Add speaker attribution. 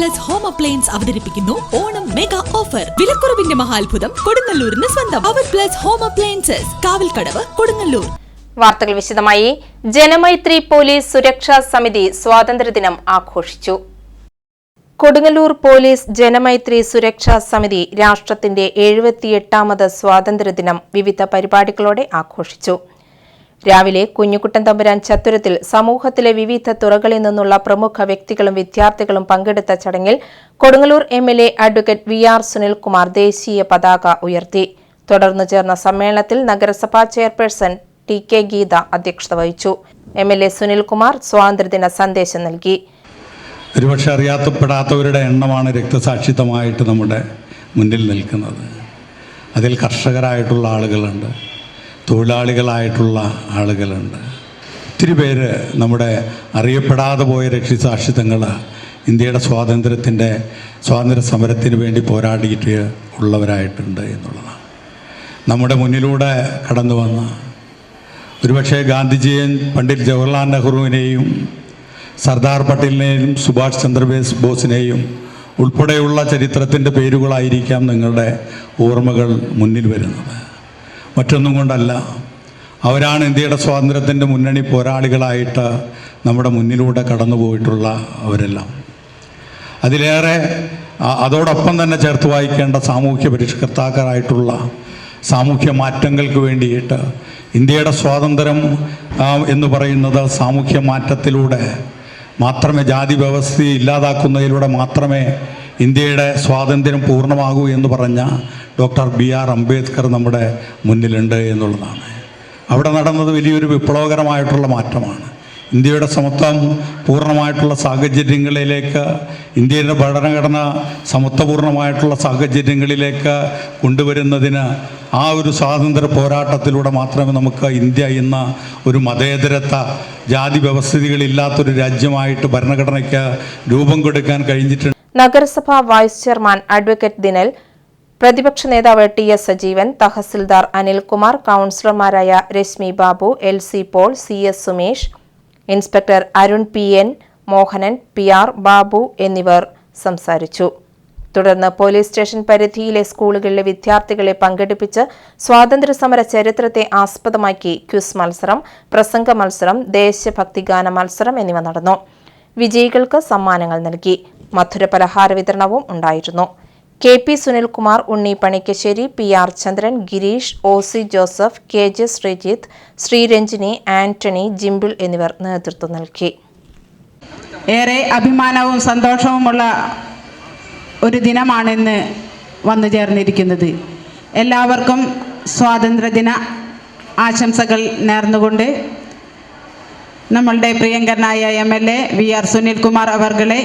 Speaker 1: Plus home appliance അവതരിപ്പിക്കുന്നു. Onam mega offer വിലക്കുറവിന്റെ മഹാത്ഭുതം കൊടുങ്ങല്ലൂരിന് സ്വന്തം. Our plus home appliances Kavalkadavu Kodungallur.
Speaker 2: വാർത്തകൾ വിശദമായി. ജനമൈത്രി പോലീസ് സുരക്ഷാ സമിതി സ്വാതന്ത്ര്യദിനം ആഘോഷിച്ചു. കൊടുങ്ങല്ലൂർ പോലീസ് ജനമൈത്രി സുരക്ഷാ സമിതി രാഷ്ട്രത്തിന്റെ എഴുപത്തിയെട്ടാമത് സ്വാതന്ത്ര്യദിനം വിവിധ പരിപാടികളോടെ ആഘോഷിച്ചു. രാവിലെ കുഞ്ഞുകുട്ടൻ തമ്പുരാൻ ചത്തുരത്തിൽ സമൂഹത്തിലെ വിവിധ തുറകളിൽ നിന്നുള്ള പ്രമുഖ വ്യക്തികളും വിദ്യാർത്ഥികളും പങ്കെടുത്ത ചടങ്ങിൽ Kodungallur M L A advocate V R Sunilkumar ദേശീയ പതാക ഉയർത്തി. തുടർന്ന് ചേർന്ന സമ്മേളനത്തിൽ നഗരസഭാ ചെയർപേഴ്സൺ ടി കെ ഗീത അധ്യക്ഷത വഹിച്ചു. എം എൽ എ സുനിൽകുമാർ സ്വാതന്ത്ര്യദിന സന്ദേശം നൽകി.
Speaker 3: ഒരുപക്ഷെ അറിയാത്തപ്പെടാത്തവരുടെ എണ്ണമാണ് രക്തസാക്ഷിത്വമായിട്ട് നമ്മുടെ മുന്നിൽ നിൽക്കുന്നത്. അതിൽ കർഷകരായിട്ടുള്ള ആളുകളുണ്ട്. തൊഴിലാളികളായിട്ടുള്ള ആളുകളുണ്ട്. ഒത്തിരി പേര് നമ്മുടെ അറിയപ്പെടാതെ പോയ രക്ഷിസാക്ഷിത്വങ്ങൾ ഇന്ത്യയുടെ സ്വാതന്ത്ര്യത്തിന്റെ സ്വാതന്ത്ര്യ സമരത്തിന് വേണ്ടി പോരാടിയിട്ട് ഉള്ളവരായിട്ടുണ്ട് എന്നുള്ളതാണ്. നമ്മുടെ മുന്നിലൂടെ കടന്നു വന്ന ഒരുപക്ഷെ ഗാന്ധിജിയും പണ്ഡിറ്റ് ജവഹർലാൽ നെഹ്റുവിനെയും സർദാർ പട്ടേലിനെയും സുഭാഷ് ചന്ദ്രബോസ് ബോസിനെയും ഉൾപ്പെടെയുള്ള ചരിത്രത്തിന്റെ പേരുകളായിരിക്കാം നിങ്ങളുടെ ഓർമ്മകൾ മുന്നിൽ വരുന്നത്. മറ്റൊന്നും കൊണ്ടല്ല. അവരാണ് ഇന്ത്യയുടെ സ്വാതന്ത്ര്യത്തിന്റെ മുന്നണി പോരാളികളായിട്ട് നമ്മുടെ മുന്നിലൂടെ കടന്നു പോയിട്ടുള്ള അവരെല്ലാം. അതിലേറെ അതോടൊപ്പം തന്നെ ചേർത്ത് വായിക്കേണ്ട സാമൂഹ്യ പരിഷ്കർത്താക്കളായിട്ടുള്ള സാമൂഹ്യ മാറ്റങ്ങൾക്ക് വേണ്ടിയിട്ട് ഇന്ത്യയുടെ സ്വാതന്ത്ര്യം എന്ന് പറയുന്നത് സാമൂഹ്യ മാറ്റത്തിലൂടെ മാത്രമേ ജാതി വ്യവസ്ഥയെ ഇല്ലാതാക്കുന്നതിലൂടെ മാത്രമേ ഇന്ത്യയുടെ സ്വാതന്ത്ര്യം പൂർണമാകൂ എന്ന് പറഞ്ഞ ഡോക്ടർ ബി ആർ അംബേദ്കർ നമ്മുടെ മുന്നിലുണ്ട് എന്നുള്ളതാണ്. അവിടെ നടന്നത് വലിയൊരു വിപ്ലവകരമായിട്ടുള്ള മാറ്റമാണ്. ഇന്ത്യയുടെ സമത്വം പൂർണമായിട്ടുള്ള സാഹചര്യങ്ങളിലേക്ക് ഇന്ത്യയുടെ ഭരണഘടന സമത്വപൂർണമായിട്ടുള്ള സാഹചര്യങ്ങളിലേക്ക് കൊണ്ടുവരുന്നതിന് ആ ഒരു സ്വാതന്ത്ര്യ പോരാട്ടത്തിലൂടെ മാത്രമേ നമുക്ക് ഇന്ത്യ എന്ന ഒരു മതേതരത്വ ജാതി വ്യവസ്ഥിതികളില്ലാത്തൊരു രാജ്യമായിട്ട് ഭരണഘടനയ്ക്ക് രൂപം കൊടുക്കാൻ കഴിഞ്ഞിട്ടുണ്ട്.
Speaker 2: നഗരസഭാ വൈസ് ചെയർമാൻ അഡ്വക്കേറ്റ് ദിനൽ പ്രതിപക്ഷ നേതാവ് T S Sajeevan tahsildar Anilkumar കൌൺസിലർമാരായ Rashmi Babu L C Paul C S Sumesh inspector Arun P N Mohanan P R Babu എന്നിവർ സംസാരിച്ചു. തുടർന്ന് പോലീസ് സ്റ്റേഷൻ പരിധിയിലെ സ്കൂളുകളിലെ വിദ്യാർത്ഥികളെ പങ്കെടുപ്പിച്ച് സ്വാതന്ത്ര്യസമര ചരിത്രത്തെ ആസ്പദമാക്കി ക്വിസ് മത്സരം പ്രസംഗ മത്സരം ദേശഭക്തി ഗാന മത്സരം എന്നിവ നടന്നു. വിജയികൾക്ക് സമ്മാനങ്ങൾ നൽകി. മധുര പലഹാര വിതരണവും ഉണ്ടായിരുന്നു. K P Sunilkumar Unni Panikkassery P R Chandran Gireesh O C Joseph K J Sreejith Sreeranjini Antony Jimbil എന്നിവർ നേതൃത്വം നൽകി.
Speaker 4: ഏറെ അഭിമാനവും സന്തോഷവുമുള്ള ഒരു ദിനമാണിന്ന് വന്നു ചേർന്നിരിക്കുന്നത്. എല്ലാവർക്കും സ്വാതന്ത്ര്യദിന ആശംസകൾ നേർന്നുകൊണ്ട് നമ്മളുടെ പ്രിയങ്കരനായ M L A V R Sunilkumar അവർകളെ